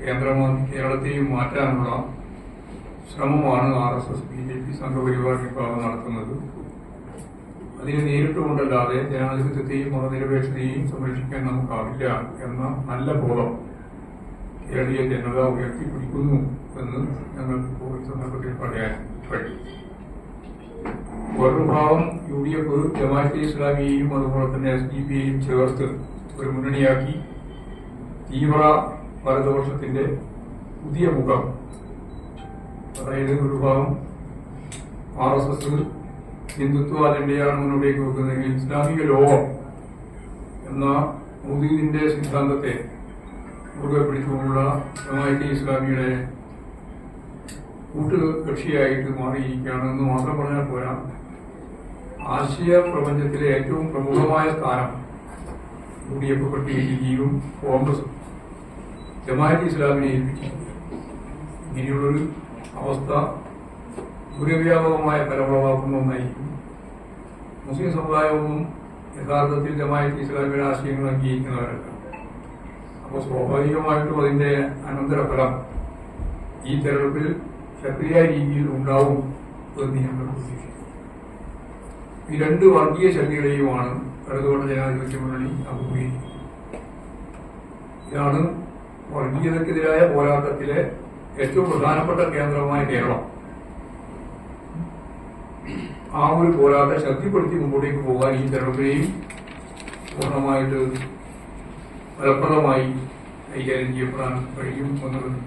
കേന്ദ്രമാക്കി കേരളത്തെയും മാറ്റാനുള്ള ശ്രമമാണ് R S S B J P Sangh Parivar വിഭാഗം നടത്തുന്നത്. അതിനെ നേരിട്ടുകൊണ്ടല്ലാതെ ജനാധിപത്യത്തെയും മതനിരപേക്ഷതയെയും സംരക്ഷിക്കാൻ നമുക്കാവില്ല എന്ന നല്ല ബോധം കേരളീയ ജനത ഉയർത്തിപ്പിടിക്കുന്നു എന്ന് ഞങ്ങൾക്ക് ഈ സന്ദർഭത്തിൽ പറയാൻ കഴിയും ഒരു ഭാവം യു ഡി എഫ് ജമാഅത്തെ ഇസ്ലാമിയെയും അതുപോലെ തന്നെ എസ് ഡി പിയെയും ചേർത്ത് ഒരു മുന്നണിയാക്കി തീവ്ര വലതുപക്ഷത്തിന്റെ പുതിയ മുഖം. അതായത് ഒരു ഭാഗം ആർ എസ് എസ് ഹിന്ദുത്വ അജണ്ടയാണ് മുന്നോട്ടേക്ക് വെക്കുന്നതെങ്കിൽ ഇസ്ലാമിക ലോകം എന്ന മുദീദിന്റെ സിദ്ധാന്തത്തെ മുറുകെ പിടിച്ചുകൊണ്ടുള്ള ജമാഅത്തെ ഇസ്ലാമിയുടെ കൂട്ടുകക്ഷിയായിട്ട് മാറിയിരിക്കുകയാണെന്ന് മാത്രം പറഞ്ഞാൽ പോരാ. ആശയ പ്രപഞ്ചത്തിലെ ഏറ്റവും പ്രമുഖമായ സ്ഥാനം യു ഡി എഫ് പട്ടികയും കോൺഗ്രസും. ജമാഅത്ത് ഇസ്ലാമിനെ ഏൽപ്പിച്ചു ഇങ്ങനെയുള്ളൊരു അവസ്ഥ ദുരവ്യാപകമായ ഫലമുളവാക്കുന്ന ഒന്നായിരിക്കും മുസ്ലിം സമുദായവും യഥാർത്ഥത്തിൽ ജമാഅത്ത് ഇസ്ലാമിയുടെ ആശയങ്ങൾ അംഗീകരിക്കുന്നവരല്ല അപ്പോൾ സ്വാഭാവികമായിട്ടും അതിന്റെ അനന്തരഫലം ഈ തെരഞ്ഞെടുപ്പിൽ ക്ഷത്രിയ രീതിയിൽ ഉണ്ടാവും എന്ന് ഞങ്ങൾ പ്രതീക്ഷിക്കുന്നു. ഈ രണ്ട് വർഗീയ ശക്തികളെയുമാണ് ഇടതുകൊണ്ട് ജനാധിപത്യ മുന്നണി അഭിമുഖീകരിക്കുന്നത്. ഇതാണ് വർഗീയതക്കെതിരായ പോരാട്ടത്തിലെ ഏറ്റവും പ്രധാനപ്പെട്ട കേന്ദ്രമായ കേരളം. ആ ഒരു പോരാട്ടം ശക്തിപ്പെടുത്തി മുമ്പോട്ടേക്ക് പോകാൻ ഈ തെരഞ്ഞെടുപ്പിനെയും പൂർണമായിട്ട് ഫലപ്രദമായി കൈകാര്യം ചെയ്യപ്പെടാൻ കഴിയും എന്നുള്ളത്